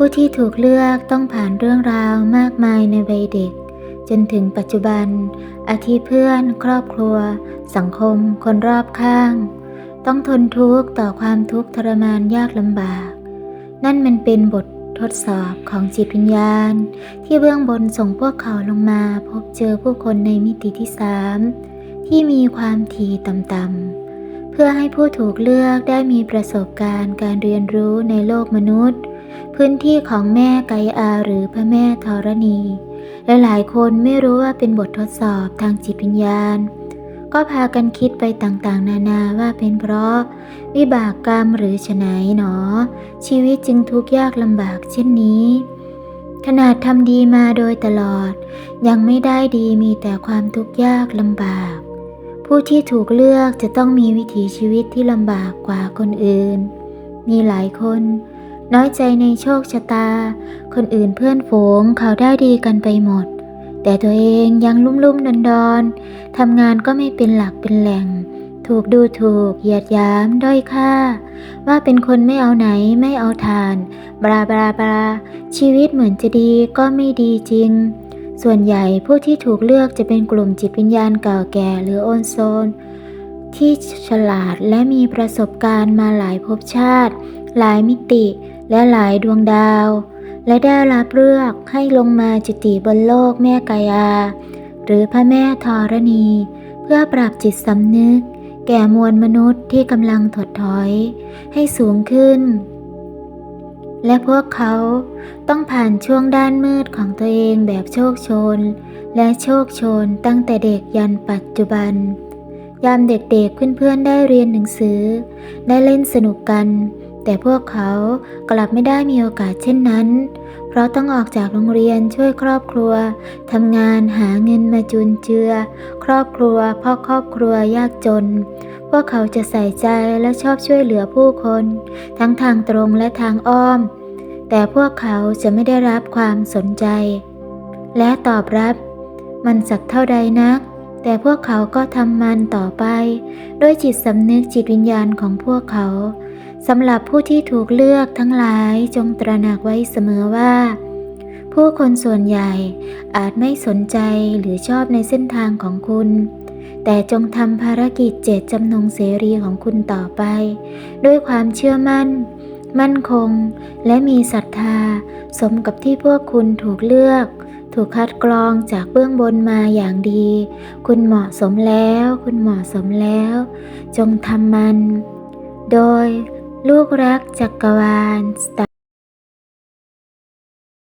ผู้ที่ถูกเลือกต้องผ่านเรื่องราวมากมายในวัยเด็ก จนถึงปัจจุบัน อาทิเพื่อน ครอบครัว สังคม คนรอบข้าง ต้องทนทุกข์ต่อความทุกข์ทรมานยากลำบาก นั่นมันเป็นบททดสอบของจิตวิญญาณ ที่เบื้องบนส่งพวกเขาลงมาพบเจอผู้คนในมิติที่สามที่มีความถี่ต่ำๆเพื่อให้ผู้ถูกเลือกได้มีประสบการณ์การเรียนรู้ในโลกมนุษย์ พื้นที่ของแม่ไกอาหรือพระแม่ธรณี และหลายคนไม่รู้ว่าเป็นบททดสอบทางจิตวิญญาณ ก็พากันคิดไปต่างๆ นานาว่าเป็นเพราะ วิบากกรรมหรือฉไนหนอ ชีวิตจึงทุกข์ยากลำบากเช่นนี้ ขนาดทำดีมาโดยตลอด ยังไม่ได้ดีมีแต่ความทุกข์ยากลำบาก ผู้ที่ถูกเลือกจะต้องมีวิถีชีวิตที่ลำบากกว่าคนอื่น มีหลายคน น้อยใจในโชคชะตา คนอื่นเพื่อนฝูงเขาได้ดีกันไปหมด แต่ตัวเองยังลุ่มลุ่มดอนดอนทำงานก็ไม่เป็นหลักเป็นแหล่ง ถูกดูถูก เหยียดหยามด้อยค่า ว่าเป็นคนไม่เอาไหนไม่เอาทาน บลาบลาบลาชีวิตเหมือนจะดีก็ไม่ดีจริง ส่วนใหญ่ผู้ที่ถูกเลือกจะเป็นกลุ่มจิตวิญญาณเก่าแก่หรือโอนโซน ที่ฉลาดและมีประสบการณ์มาหลายภพชาติ หลายมิติ และหลายดวงดาว และได้รับเลือกให้ลงมาจุติบนโลกแม่กายา หรือพระแม่ธรณี เพื่อปรับจิตสำนึก แก่มวลมนุษย์ที่กำลังถดถอย ให้สูงขึ้น และพวกเขาต้องผ่านช่วงด้านมืดของตัวเองแบบโชคโชน และโชคโชนตั้งแต่เด็กยันปัจจุบันยามเด็กๆเพื่อนๆได้เรียนหนังสือ ได้เล่นสนุกกัน แต่พวกเขากลับไม่ได้มีโอกาสเช่นนั้น เพราะต้องออกจากโรงเรียนช่วยครอบครัวทำงานหาเงินมาจุนเจือ ครอบครัวพ่อครอบครัวยากจน พวกเขาจะใส่ใจและชอบช่วยเหลือผู้คน ทั้งทางตรงและทางอ้อม แต่พวกเขาจะไม่ได้รับความสนใจ และตอบรับ มันสักเท่าใดนักแต่พวกเขาก็ทำมันต่อไป ด้วยจิตสำนึกจิตวิญญาณของพวกเขา สำหรับผู้ที่ถูกเลือกทั้งหลายจงตระหนักไว้เสมอว่า ผู้คนส่วนใหญ่อาจไม่สนใจหรือชอบในเส้นทางของคุณ แต่จงทำภารกิจเจตจำนงเสรีของคุณต่อไป ด้วยความเชื่อมั่น มั่นคง และมีศรัทธา สมกับที่พวกคุณถูกเลือกถูกคัดกรองจากเบื้องบนมาอย่างดี คุณเหมาะสมแล้ว คุณเหมาะสมแล้ว จงทำมัน โดย ลูกรักจักรวาลสต